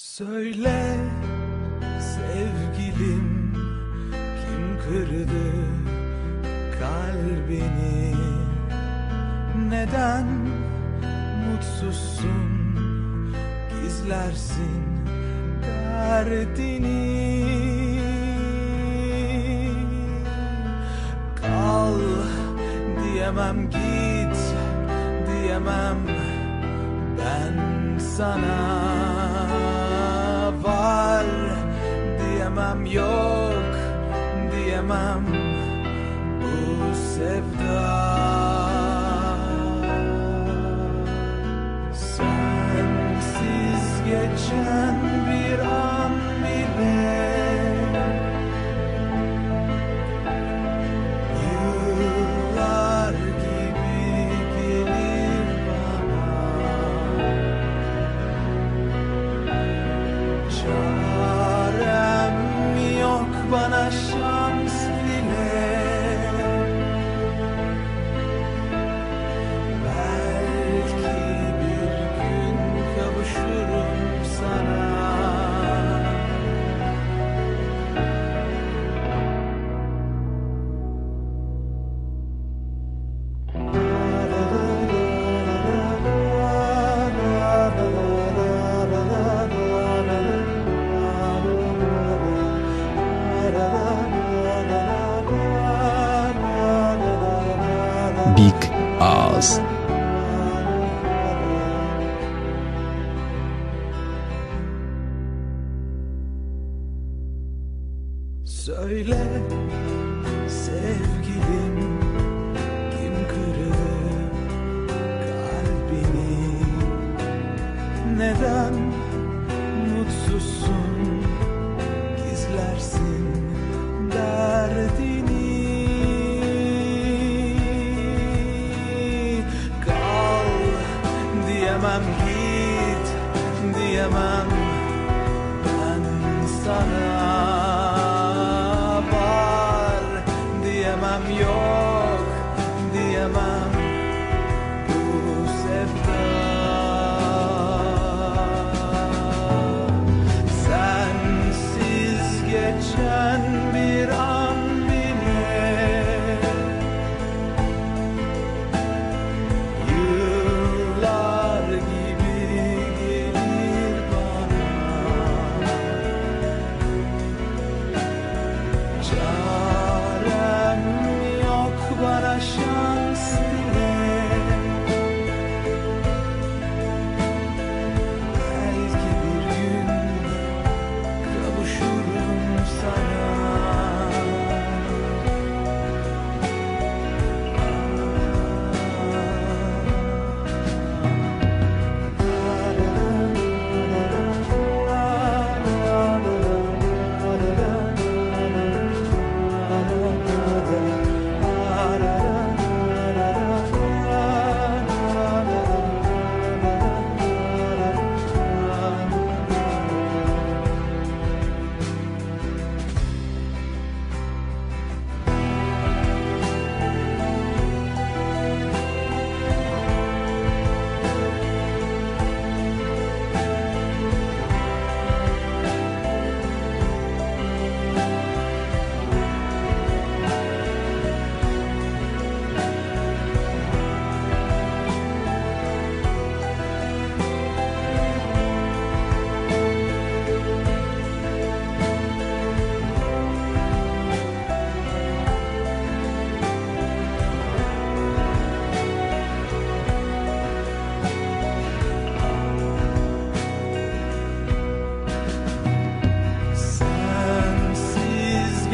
Söyle sevgilim kim kırdı kalbini? Neden mutsuzsun? Gizlersin derdini. Kal diyemem git diyemem ben sana yok diyemem bu sevda. Sensiz geçen bir an bile Yıllar Ağız Söyle sevgilim diyemem ben sana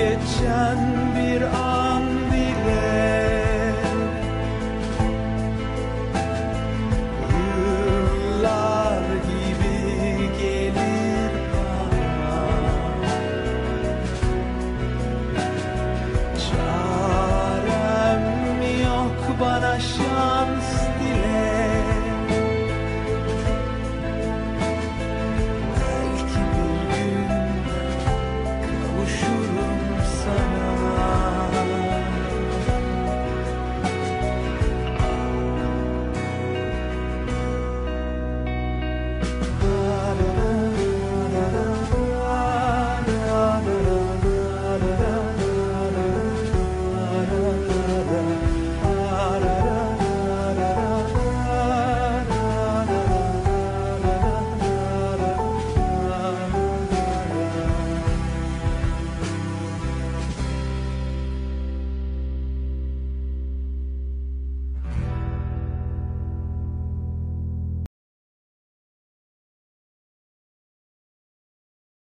geçen bir an